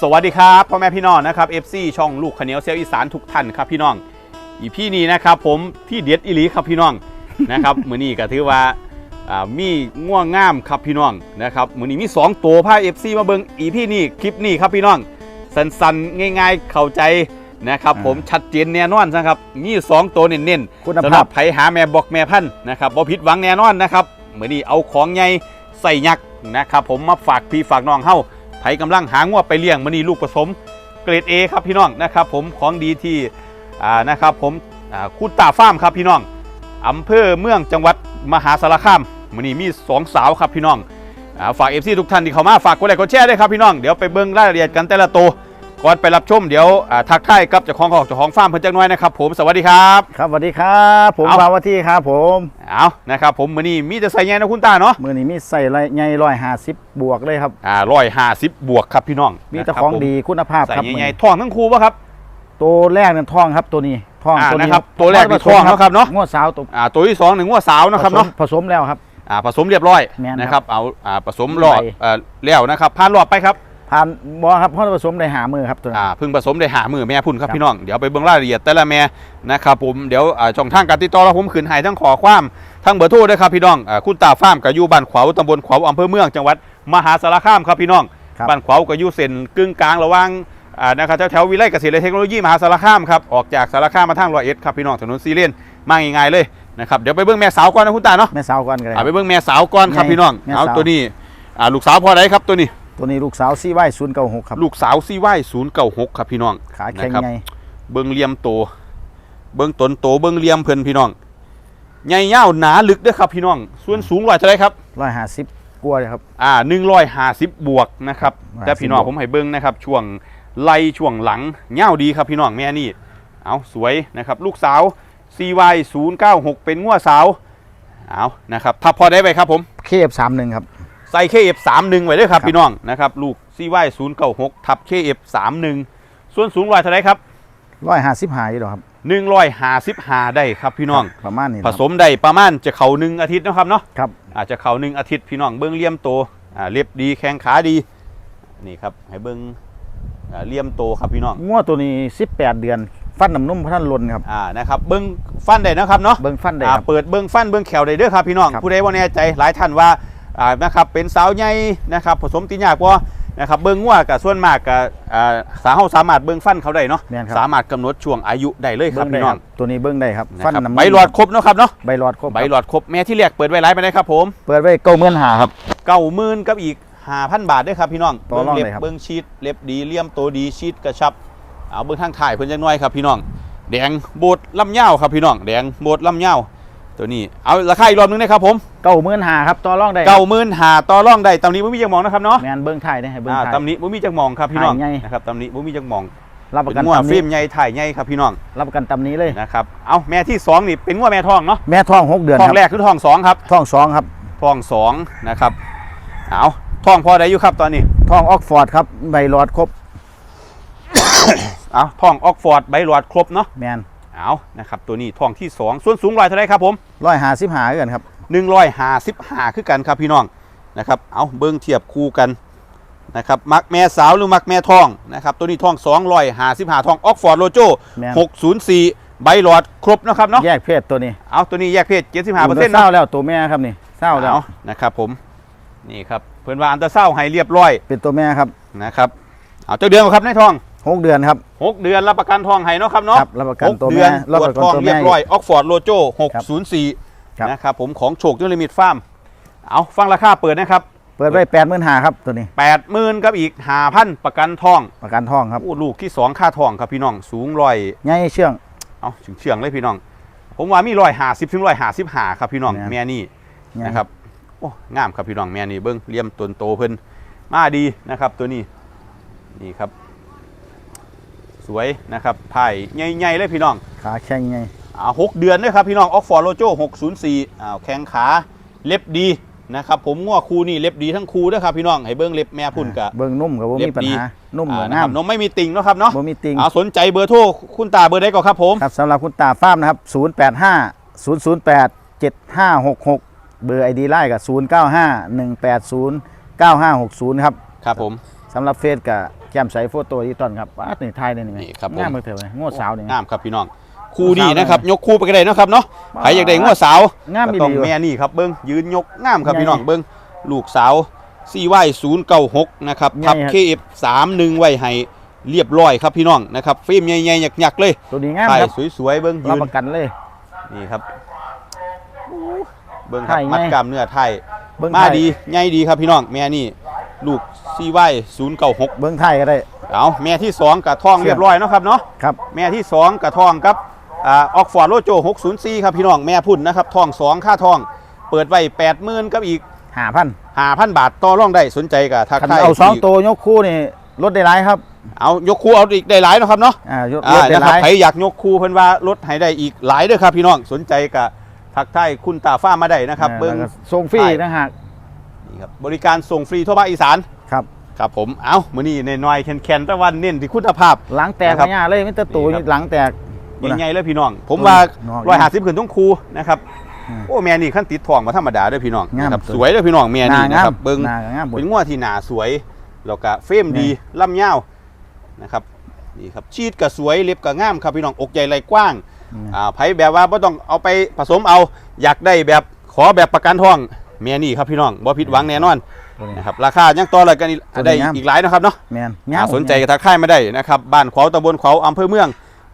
สวัสดีครับพ่อแม่พี่น้องนะครับ FC ช่องลูกขะเหนียวเซลอีสานทุกท่านครับพี่น้องอีพี่นี้นะครับผมที่เด็ดอีหลีครับพี่น้องนะครับมือนี้ก็ถือว่าอ่ามีง่วงง่ามครับพี่น้องนะครับมือนี้มีสองตัวพา FC มาเบิงอีพี่นี้คลิปนี้ครับพี่น้องสันๆง่าย ๆ เข้าใจนะครับอ่าผมชัดเจนแน่นอนนะครับมีสองตัวเน้นๆคุณสำหภารัพบไผหาแม่บอกแม่พันธุ์นะครับบ่ผิดหวังแน่นอนนะครับเมื่อนี้เอาของใหญ่ใส่ยักษ์นะครับผมมาฝากพี่ฝากน้องเฮา ไผกำลังหางวไปเลี้ยงมันี่ลูกผสมเกรด A ครับพี่น้องนะครับผมของดีที่นะครับผมคุณตาฟาร์มครับพี่น้องอำเภอเมืองจังหวัดมหาสารคามมันี่มีสองสาวครับพี่น้องฝากเอฟซีทุกท่านที่เข้ามาฝากกดไลค์กดแชร์ด้วยครับพี่น้องเดี๋ยวไปเบิ้งรายละเอียดกันแต่ละตัว ก่อนไปรับชมเดี๋ยวอ่าทักทายกับเจ้าของของเจ้าของฟาร์มเพิ่นจักหน่อยนะครับผมสวัสดีครับ ครับสวัสดีครับ ผมเอาภาวที่ครับ ผมเอานะครับผมมือนี้มีแต่ใส่แง่นะคุณตาเนาะมือนี้มีใส่ไรใหญ่ร้อยห้าสิบบวกเลยครับ อ่าร้อยห้าสิบบวกครับพี่น้องมีแต่นะครับของผมดีคุณภาพใส่ครับใหญ่ๆทองทั้งคู่ป่ะครับ ตัวแรกเนี่ยทองครับตัวนี้ทองอ่าตัวนี้นะครับตัวแรกนี่ทองนะครับเนอะ งวดสาวตัวอ่าตัวที่สองหนึ่งว่าสาวนะครับเนาะผสมแล้วครับ อ่าผสมเรียบร้อยแม่นครับนะครับเอาอ่าผสมรอดใบ เอ่อแล้วนะครับผ่านรอบไปครับ ผ่านบอครับเพราะผสมได้หามือครับตัวนั้น อ่าเพิ่งผสมได้หามือแม่พุ่นครับครับพี่น้องเดี๋ยวไปเบิ่งรายละเอียดแต่ละแม่นะครับผมเดี๋ยวอ่าช่องทางการติดต่อเราผมขืนใหายทั้งขอความทั้งเบอร์โทรด้วยครับพี่น้องอ่าคุณตาฟาร์มกับอยู่บ้านขวาวตำบลขวาวอำเภอเมืองจังหวัดมหาสารคามครับพี่น้องครับ บ้านขวาวก็อยู่เส้นกึ่งกลางระหว่างอ่านะครับแถวๆวิไลเกษตรและเทคโนโลยีมหาสารคามครับออกจากสารคามมาทางร้อยเอ็ดครับพี่น้องถนนซีเลียนมาง่ายๆเลยนะครับเดี๋ยวไปเบิ่งแม่สาวก่อนนะคุณตาเนาะแม่สาวก่อนกันเลยอ่าไปเบิ่งแม่สาวก่อนครับแม่พี่น้องแม่เอาสาวตัวนี้อ่าลูกสาวพอได้ครับตัวนี้ ตัวนี้ลูกสาวซีไว้ศูนย์เก้าหกครับ ลูกสาวซีไว้ศูนย์เก้าหกครับพี่น้องขาแข็งนะครับไงเบิ่งเหลี่ยมโต เบิ่งตนโตเบิ่งเหลี่ยมเพิ่นพี่น้องใหญ่ยาวหนาลึกเด้อครับพี่น้อง ส่วนสูงร้อยเท่าไหรครับร้อยห้าสิบกลัวเลยครับ อ่า150บวกนะครับ150แต่พี่น้องบวกผมให้เบิ่งนะครับ ช่วงไหล่ช่วงหลังยาวดีครับพี่น้องแม่นี่ เอาสวยนะครับ ลูกสาว CY 096 เป็นงัวสาว เอานะครับ ถ้าพอได้ไปครับผม เคฟสามหนึ่งครับ ใส่ KF31 ไว้ด้วยครับครับพี่น้องนะครับลูก CY 096ทับ KF31 ส่วนสูงร้อยเท่าไหรครับร้อยห้าสิบหาอยู่หรอครับ155ได้ครับพี่น้องประมาณนี้ผครับสมได้ประมาณจะเขาหนึ่งอาทิตย์นะครับเนาะครับอาจจะเขาหนึ่งอาทิตย์พี่น้องเบิ้งเลี่ยมโตอ่าเรียบดีแข้งขาดีนี่ครับให้เบิ้งอ่าเลี่ยมโตครับพี่น้องงวดตัวนี้สิบแปดเดือนฟันน้ำนุ่มพระท่านลนครับอ่านะครับเบิ้งฟันได้นะครับเนาะเบิ้งฟันได้อ่าครับเปิดเบิ้งฟันเบิ้งแขวได้เด้อครับพี่น้องครับผู้ใดว่าแน่ใจหลายท่านว่า อ่านะครับเป็นสาวใหญ่นะครับผสมตียากว่านะครับเบิ้งงัวกับส่วนมากกับอ่าสาวเฮาสามารถเบิ้งฟันเขาได้เนาะแม่นครับสามารถกำหนดช่วงอายุได้เลยคเบิ้รับงได้พี่คน้อรังบตัวนี้เบิ้งได้ครับนะฟันครับน้ำใบหลอดครบเนาะครับเนาะใบหลอดครบใบหลอดครบแม่ที่เรียกเปิดไว้ไลฟ์ไปได้ครับผมเปิดไว้เก้าหมื่นหาครับเก้าหมื่นกับอีกห้าพันบาทด้วยครับพี่น้องต่อรองเล็บเลยครับเบิ้งชีดเล็บดีเลี่ยมโตดีชีดกระชับเอาเบิ้งทางถ่ายเพิ่นจังน้อยครับพี่น้องแดงโบดลำเง่าวครับพี่น้องแดงโบดลำเง่าว ตัวนี้เอาราคาอีกรอบหนึงนะครับผมเก้าหมื่นหาครับต่อรองได้เก้าหมื่นหาต่อร่องได้ตำนี้บ่มีจักหมองนะครับเนาะแมนเบิ้งไทยได้ให้เบิ้งอ่าไทยตำนี้บ่มีจักหมองครับพี่น้องถ่ายใหญ่นะครับตำนี้บ่มีจักหมองรับประเป็กันนงัวตำฟินี้ล์มใหญ่ถ่ายใหญ่ครับพี่น้อง รับประกันตำนี้เลยนะครับเอาแม่ที่สองนี่เป็นงัวแม่ท้องเนาะแม่ท้องหกเดือนท้องครับแรกคือท้องสองครับท้องสองครับท้องสองนะครับเอาท้องพอได้อยู่ครับตอนนี้ท้องออกฟอร์ดครับใบหลอดครบเอาท้องออกฟอร์ดใบหลอดครบเนาะแมน เอานะครับตัวนี้ท้องที่ 2 ส่วนสูงร้อยเท่าไรครับผมร้อยหาสิบหากันครับ155คือกันครับพี่น้องนะครับเอาเบิ้งเทียบคู่กันนะครับมักแม่สาวหรือมักแม่ท้องนะครับตัวนี้ท้อง255ท้องออกฟอร์ดโลโจแม่น604ใบหลอดครบนะครับเนาะแยกเพศตัวนี้เอาตัวนี้แยกเพศ75เปอร์เศเซ็นต์ร้าเนาะแล้วตัวแม่ครับนี่เศร้าแล้วเอานะครับผมนี่ครับเพื่อนว่าอันตราเศร้าให้เรียบร้อย เป็นตัวแม่ครับนะครับเอาเจ้าเดือนบ่ครับในท้อง หกเดือนครับ หกเดือนรับประกันทองให้เนาะครับเนาะครับรับประกันหกตัวเดืแม่อนรับตรวปจระกันทองตัวเรีแม่ยบร้อยออกฟอร์ดโลโจครับ 604นะครับผมของโชคด้วยลิมิตฟาร์มเอาฟังราคาเปิดนะครับเปิดไว้แปดหมื่นหาครับตัวนี้ 80,000กับอีก5,000ประกันทองประกันท้องครับโอ้ลูกที่2ค่าทองครับพี่น้องสูงร้อยใหญ่เชื่อง เอาถึงเชียงเลยพี่น้อง ผมว่ามีร้อยหาสิบถึงร้อยหาสิบหาครับพี่น้องแม่นแม่นี่ใหญ่นะครับโอ้งามครับพี่น้องแม่นี่เบิ้งเลี่ยมตนโตเพิ่นมาดีนะครับ ตัวนี้นี่ครับ สวยนะครับไผ่ใหญ่ๆเลยพี่น้อง ขาแข็งไงอ่าหกเดือนด้วยครับพี่น้องออกฟอร์โลโจ604อ่าแข้งขาเล็บดีนะครับผมง้อคูนี่เล็บดีทั้งคูด้วยครับพี่น้องให้เบิ้งเล็บแม่พุ่นกะ เบิ่งนุ่มกับบ่เรียมีบปัญดี หา นุ่มอ่ากับนะงาครัมบน้องไม่มีติ่งเนาะครับเนาะบ่มีติงอ่าสนใจเบอร์โทรคุณตาเบอร์ได้ก็ครับผม ครับสำหรับคุณตาฟ้าร์มนะครับ 085 008 7566 เบอร์ ID ไลน์กับ095 180 9560 ครับครับผม สำหรับเฟซกับ แก้มใสโฟโต้อีตอนครับป้าดนี่ไทยนี่ไหมนี่ครับผมงามเมือเถอะเลยงวดสาวนี่ งามครับพี่น้องคู่นี้นะครับ ยกคู่ไปก็ได้เนาะครับเนาะใครอยากได้งัวสาวงามก็อีต้องหลีแม่นี่ครับเบิ้งยืนยกงามครับใหญ่พี่น้องเบิ้งลูกสาวซีไว้ศูนย์เก้าหกนะครับใหญ่พับครับเคเอฟสามหนึ่งไว้ให้เรียบร้อยครับพี่น้องนะครับฟิล์มใหญ่ๆหยักๆเลยตัวนี้งามถ่ายครับสวยๆเบิ้งรับยืนประกันเลย นี่ครับเบิ้งครับถ่ายไง มัดกล้ามเนื้อไทยเบิ้งมาไทยดีใหญ่ดีครับพี่น้องแม่นี่ ลูกซีไว้ศูนย์เก้าหกเบิ้งไทยก็ได้ เอาแม่ที่สองกับท้องเชื่อเรียบร้อยเนาะครับเนาะครับแม่ที่สองกับท้องครับอ่าออกฟอร์ดโลโจ604ครับพี่น้องแม่พุ่นนะครับท้องสองค่าท้อง เปิดไว้80,000กับอีกหาพัน5,000บาทต่อรองได้สนใจกับทักคันทายเอาสองที่ตัวยกคู่นี่ลดได้หลายครับเอายกคู่เอาอีกได้หลายเนาะครับเนาะอ่ายกลอ่าดได้นะหครับลายใครอยากยกคู่เพิ่นว่าลดให้ได้อีกหลายเด้อครับพี่น้องสนใจกับทักทายคุณตาฟ้ามาได้นะครับอ่าเบิ้งแล้วก็ส่งฟรีถ่ายนะฮะ นี่ครับบริการส่งฟรีทั่วภาคอีสานครับครับผมเอามื้อนี้น้อยๆแคนๆตะวันเน้นที่คุณภาพ หลังแตกนะครับพญาเลยมิตรตูนี่ครับหลังแตกใหญ่ๆเลยพี่น้อง ผมอืมว่าน้องร้อยห้าสิบขึ้นต้องคูนะครับอืมโอ้แม่นี่ขั้นติดทองมาธรรมดาเด้วยพี่น้องงามนะครับสุดสวยเด้วยพี่น้องแม่หนี่น้านะงามครับเบิ้งหน้างามหมดเป็นง้วที่หนาสวยแล้วก็เฟรมดีนี่ล่ำยาวนะครับนี่ครับชีดก็สวยเล็บก็งามครับพี่น้องอกใหญ่ไหล่กว้างอืมอ่าไผแบบว่าไม่ต้องเอาไปผสมเอาอยากได้แบบขอแบบประกันทอง แม่นี่ครับพี่น้องบ่ผิดหวังแน่นอนตัวนี้นะครับราคายังต่ออะไรกันอีกตัวนี้ได้งามอีกหลายนะครับเนาะแมนอ่าสนใจก็ทักทายมาได้นะครับบ้านขวาวตำบลขวาวอำเภอเมือง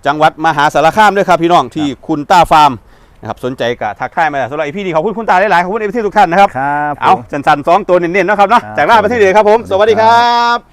จังหวัดมหาสารคามด้วยครับพี่น้องที่คุณต้าฟาร์มนะครับสนใจก็ทักทายมาได้สำหรับอีพี่นี่ขอบคุณคุณตาหลายๆขอบคุณเอฟซีทุกท่านนะครับครับเอาผมสันๆสองตัวเน้นๆนะครับเนาะครับจากลาไปที่เดียวครับผม สวัสดีครับ